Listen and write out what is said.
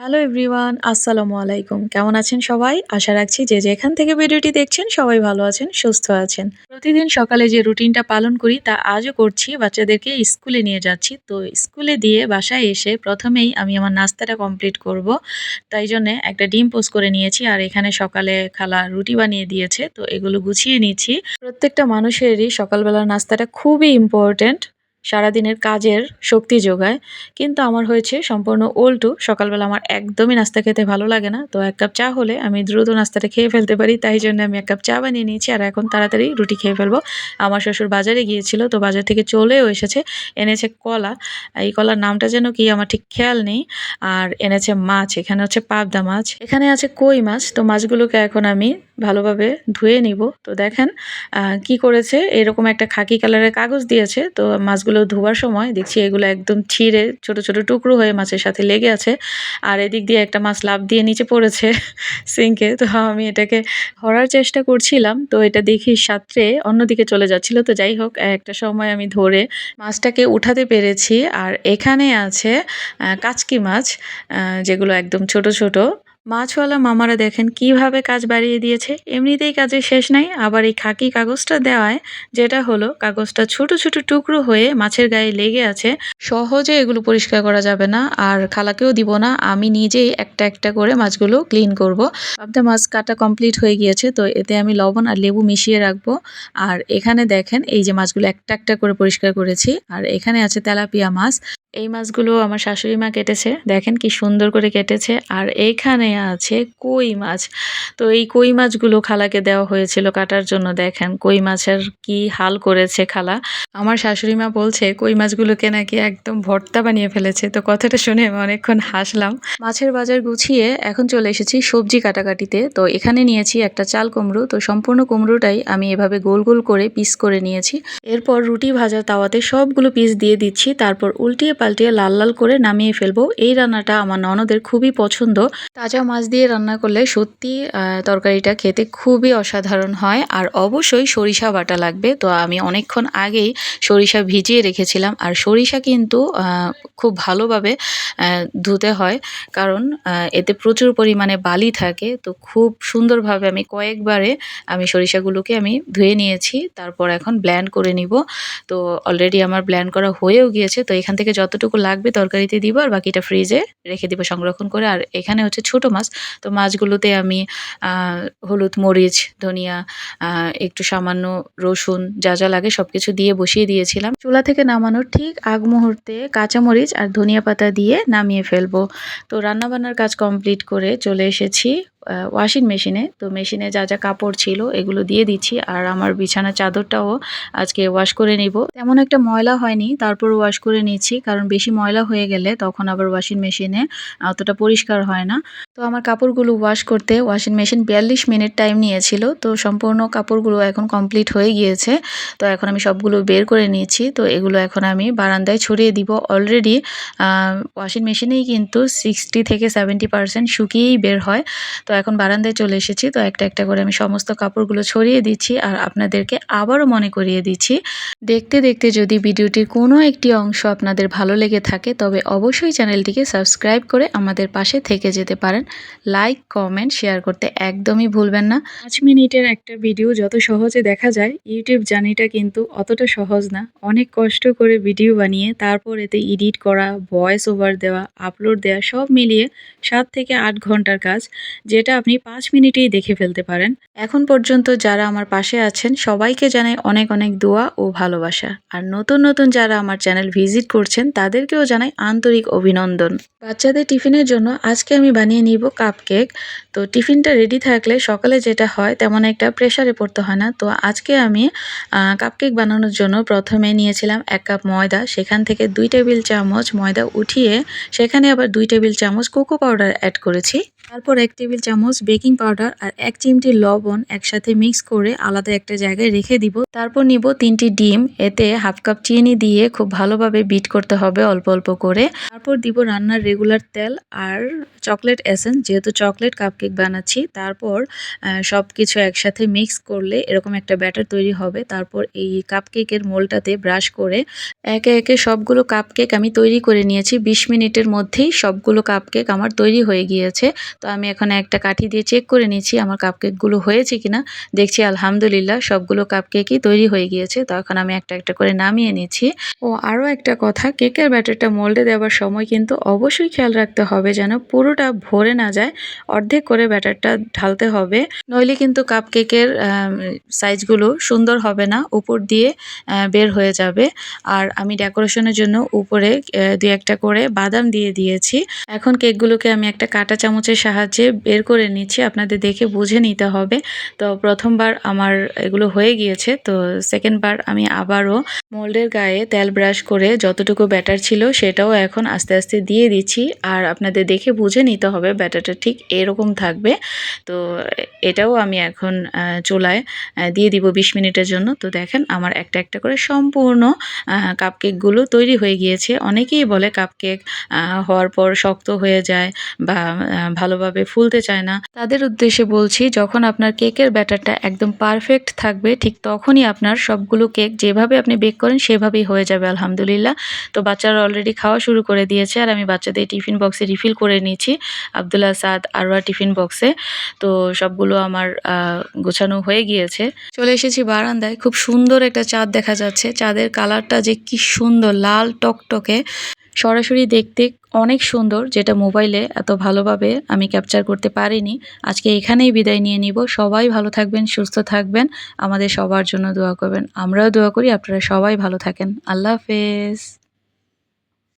Hello everyone আসসালামু আলাইকুম কেমন আছেন সবাই? আশা রাখছি যে যেখান থেকে ভিডিওটি দেখছেন, সবাই ভালো আছেন, সুস্থ আছেন। প্রতিদিন সকালে যে রুটিনটা পালন করি, তা আজও করছি। বাচ্চাদেরকে স্কুলে নিয়ে যাচ্ছি। তো স্কুলে দিয়ে বাসায় এসে প্রথমেই আমি আমার নাস্তাটা কমপ্লিট করব। তাই জন্যে একটা ডিম পোস্ট করে নিয়েছি। আর এখানে সকালে খালা রুটি বানিয়ে দিয়েছে। তো এগুলো গুছিয়ে নিচ্ছি। প্রত্যেকটা মানুষেরই সকালবেলার নাস্তাটা খুবই ইম্পর্ট্যান্ট সারাদিনের কাজের শক্তি যোগায়। কিন্তু আমার হয়েছে সম্পূর্ণ উল্টো। সকালবেলা আমার একদমই নাস্তা খেতে ভালো লাগে না। তো এক কাপ চা হলে আমি দ্রুত নাস্তাটা খেয়ে ফেলতে পারি। তাই জন্য আমি এক কাপ চা বানিয়ে নিয়েছি। আর এখন তাড়াতাড়ি রুটি খেয়ে ফেলব। আমার শ্বশুর বাজারে গিয়েছিল। তো বাজার থেকে চলেও এসেছে। এনেছে কলা। এই কলার নামটা যেন কি আমার ঠিক খেয়াল নেই। আর এনেছে মাছ। এখানে হচ্ছে পাবদা মাছ। এখানে আছে কই মাছ। তো মাছগুলোকে এখন আমি ভালোভাবে ধুয়ে নিব। তো দেখেন কি করেছে? এরকম একটা খাকি কালারের কাগজ দিয়েছে। তো মাছগুলো ধোয়ার সময় দেখছি এগুলো একদম ছিঁড়ে ছোট ছোট টুকরো হয়ে মাছের সাথে লেগে আছে। আর এদিক দিয়ে একটা মাছ লাভ দিয়ে নিচে পড়েছে সিঙ্কে তো আমি এটাকে ধরার চেষ্টা করছিলাম। তো এটা দেখি সাঁতরে অন্যদিকে চলে যাচ্ছিল। তো যাই হোক, একটা সময় আমি ধরে মাছটাকে উঠাতে পেরেছি। আর এখানে আছে কাচকি মাছ যেগুলো একদম ছোট ছোট। মাছওয়ালা মামারা দেখেন কীভাবে কাজ বাড়িয়ে দিয়েছে। এমনিতেই কাজের শেষ নাই, আবার এই খাকি কাগজটা দেওয়ায় যেটা হলো, কাগজটা ছোট ছোট টুকরো হয়ে মাছের গায়ে লেগে আছে। সহজে এগুলো পরিষ্কার করা যাবে না, আর খালাকেও দিব না, আমি নিজেই একটা একটা করে মাছগুলো ক্লিন করব। পাবদা মাছ কাটা কমপ্লিট হয়ে গিয়েছে, তো এতে আমি লবণ আর লেবু মিশিয়ে রাখব। আর এখানে দেখেন, এই যে মাছগুলো একটা একটা করে পরিষ্কার করেছি, আর এখানে আছে তেলাপিয়া মাছ। এই মাছগুলো আমার শাশুড়ি মা কেটেছে। দেখেন কি সুন্দর করে কেটেছে। আর এইখানে আছে কই মাছ। তো এই কই মাছগুলো খালাকে দেওয়া হয়েছিল কাটার জন্য। দেখেন কই মাছের কি হাল করেছে খালা। আমার শাশুড়ি মা বলছে, কই মাছগুলোকে নাকি একদম ভর্তা বানিয়ে ফেলেছে। তো কথাটা শুনে আমি অনেকক্ষণ হাসলাম। মাছের বাজার গুছিয়ে এখন চলে এসেছি সবজি কাটাকাটিতে। তো এখানে নিয়েছি একটা চাল কুমড়ো। তো সম্পূর্ণ কুমড়োটাই আমি এভাবে গোল গোল করে পিস করে নিয়েছি। এরপর রুটি ভাজা তাওয়াতে সবগুলো পিস দিয়ে দিচ্ছি। তারপর উল্টিয়ে পাল্টিয়ে লাল লাল করে নামিয়ে ফেলব। এই রান্নাটা আমার ননদের খুবই পছন্দ। তাজা মাছ দিয়ে রান্না করলে সত্যি তরকারিটা খেতে খুবই অসাধারণ হয় আর অবশ্যই সরিষা বাটা লাগবে। তো আমি অনেকক্ষণ আগেই সরিষা ভিজিয়ে রেখেছিলাম আর সরিষা কিন্তু খুব ভালোভাবে ধুতে হয় কারণ এতে প্রচুর পরিমাণে বালি থাকে। তো খুব সুন্দরভাবে আমি কয়েকবারে আমি সরিষাগুলোকে আমি ধুয়ে নিয়েছি। তারপর এখন ব্ল্যান্ড করে নিব। তো অলরেডি আমার ব্ল্যান্ড করা হয়েও গিয়েছে। তো এখান থেকে যতটুকু লাগবে তরকারিতে দিব আর বাকিটা ফ্রিজে রেখে দিব সংরক্ষণ করে। আর এখানে হচ্ছে ছোট মাছ, তো মাছগুলোতে আমি হলুদ, মরিচ, ধনিয়া একটু সামান্য রসুন যা যা লাগে সব কিছু দিয়ে বসিয়ে দিয়েছিলাম। চুলা থেকে নামানোর ঠিক আগ মুহূর্তে কাঁচামরিচ আর ধনিয়া পাতা দিয়ে নামিয়ে ফেলব। তো রান্নাবান্নার কাজ কমপ্লিট করে চলে এসেছি। ওয়াশিং মেশিনে তো মেশিনে যা যা কাপড় ছিল, এগুলো দিয়ে দিচ্ছি। আর আমার বিছানা চাদরটাও আজকে ওয়াশ করে নিব। তেমন একটা ময়লা হয়নি তারপর ওয়াশ করে নিচ্ছি। কারণ বেশি ময়লা হয়ে গেলে তখন আবার ওয়াশিং মেশিনে অতটা পরিষ্কার হয় না। তো আমার কাপড়গুলো ওয়াশ করতে ওয়াশিং মেশিন বিয়াল্লিশ মিনিট টাইম নিয়েছিল। তো সম্পূর্ণ কাপড়গুলো এখন কমপ্লিট হয়ে গিয়েছে। তো এখন আমি সবগুলো বের করে নিয়েছি তো এগুলো এখন আমি বারান্দায় ছড়িয়ে দিব। অলরেডি ওয়াশিং মেশিনেই কিন্তু সিক্সটি থেকে সেভেন্টি পার্সেন্ট শুকিয়েই বের হয়। তো এখন বারান্দায় চলে এসেছি। তো একটা একটা করে আমি সমস্ত কাপড়গুলো ছড়িয়ে দিচ্ছি আর আপনাদেরকে আবারও মনে করিয়ে দিচ্ছি। দেখতে দেখতে যদি ভিডিওটির কোনো একটি অংশ আপনাদের ভালো লেগে থাকে, তবে অবশ্যই চ্যানেলটিকে সাবস্ক্রাইব করে আমাদের পাশে থেকে যেতে পারেন। লাইক, কমেন্ট, শেয়ার করতে একদমই ভুলবেন না। পাঁচ মিনিটের একটা ভিডিও যত সহজে দেখা যায়, ইউটিউব জার্নিটা কিন্তু অতটা সহজ না। অনেক কষ্ট করে ভিডিও বানিয়ে, তারপর এতে এডিট করা, ভয়েস ওভার দেওয়া, আপলোড দেওয়া, সব মিলিয়ে সাত থেকে আট ঘণ্টার কাজ। যেটা আপনি পাঁচ মিনিটেই দেখে ফেলতে পারেন। এখন পর্যন্ত যারা আমার পাশে আছেন, সবাইকে জানাই অনেক অনেক দোয়া ও ভালোবাসা। আর নতুন নতুন যারা আমার চ্যানেল ভিজিট করছেন, তাদেরকেও জানাই আন্তরিক অভিনন্দন। বাচ্চাদের টিফিনের জন্য আজকে আমি বানিয়ে নিব কাপকেক তো টিফিনটা রেডি থাকলে সকালে যেটা হয়, তেমন একটা প্রেশারে পড়তে হয় না। তো আজকে আমি কাপকেক বানানোর জন্য প্রথমে নিয়েছিলাম এক কাপ ময়দা, সেখান থেকে দুই টেবিল চামচ ময়দা উঠিয়ে, সেখানে আবার দুই টেবিল চামচ কোকো পাউডার অ্যাড করেছি। তারপর এক টেবিল চামচ বেকিং পাউডার আর এক চিমটি লবণ একসাথে মিক্স করে আলাদা একটা জায়গায় রেখে দিব। তারপর নিব তিনটি ডিম, এতে হাফ কাপ চিনি দিয়ে খুব ভালোভাবে বিট করতে হবে অল্প অল্প করে। তারপর দিব রান্নার রেগুলার তেল আর চকলেট এসেন্স, যেহেতু চকলেট কাপকেক বানাচ্ছি। তারপর সব কিছু একসাথে মিক্স করলে এরকম একটা ব্যাটার তৈরি হবে। তারপর এই কাপকেকের মোলটাতে ব্রাশ করে একে একে সবগুলো কাপকেক আমি তৈরি করে নিয়েছি। বিশ মিনিটের মধ্যেই সবগুলো কাপকেক আমার তৈরি হয়ে গিয়েছে। তো আমি এখন একটা কাঠি দিয়ে চেক করে নিচ্ছি আমার কাপকেকগুলো হয়েছে কিনা। দেখছি আলহামদুলিল্লাহ সবগুলো কাপকেকই তৈরি হয়ে গিয়েছে, তো এখন আমি একটা একটা করে নামিয়ে নিচ্ছি। ও, আরও একটা কথা কেকের ব্যাটারটা মোল্ডে দেওয়ার সময় কিন্তু অবশ্যই খেয়াল রাখতে হবে যেন পুরোটা ভরে না যায়, অর্ধেক করে ব্যাটারটা ঢালতে হবে। নইলে কিন্তু কাপকেকের সাইজগুলো সুন্দর হবে না, উপর দিয়ে বের হয়ে যাবে। আর আমি ডেকোরেশনের জন্য উপরে দু একটা করে বাদাম দিয়ে দিয়েছি। এখন কেকগুলোকে আমি একটা কাঁটা চামচের সাহায্যে বের করে নিচ্ছি আপনাদের দেখে বুঝে নিতে হবে। তো প্রথমবার আমার এগুলো হয়ে গিয়েছে তো সেকেন্ডবার আমি আবারও মোল্ডের গায়ে তেল ব্রাশ করে যতটুকু ব্যাটার ছিল সেটাও এখন আস্তে আস্তে দিয়ে দিচ্ছি আর আপনাদের দেখে বুঝে নিতে হবে ব্যাটারটা ঠিক এরকম থাকবে। তো এটাও আমি এখন চুলায় দিয়ে দিব বিশ মিনিটের জন্য। তো দেখেন আমার একটা একটা করে সম্পূর্ণ কাপকেকগুলো তৈরি হয়ে গিয়েছে। অনেকেই বলে কাপকেক হওয়ার পর শক্ত হয়ে যায় বা আহ, ভালোভাবে ফুলতে চায় না। তাদের উদ্দেশ্যে বলছি, যখন আপনার কেকের ব্যাটারটা একদম পারফেক্ট থাকবে, ঠিক তখনই আপনার সবগুলো কেক যেভাবে আপনি বেক করেন সেভাবেই হয়ে যাবে, আলহামদুলিল্লাহ। তো বাচ্চারা অলরেডি খাওয়া শুরু করে দিয়েছে আর আমি বাচ্চাদের টিফিন বক্সে রিফিল করে নিয়েছি, আবদুল্লাহ, সাদ আরওয়া টিফিন বক্সে। তো সবগুলো আমার গোছানো হয়ে গিয়েছে। চলে এসেছি বারান্দায়, খুব সুন্দর একটা চাঁদ দেখা যাচ্ছে। চাঁদের কালারটা যে কি সুন্দর, লাল টকটকে। সরাসরি দেখতে অনেক সুন্দর, যেটা মোবাইলে এত ভালোভাবে আমি ক্যাপচার করতে পারিনি। আজকে এখানেই বিদায় নিয়ে নিব। সবাই ভালো থাকবেন, সুস্থ থাকবেন। আমাদের সবার জন্য দোয়া করবেন। আমরাও দোয়া করি, আপনারা সবাই ভালো থাকেন। আল্লাহ হাফেজ।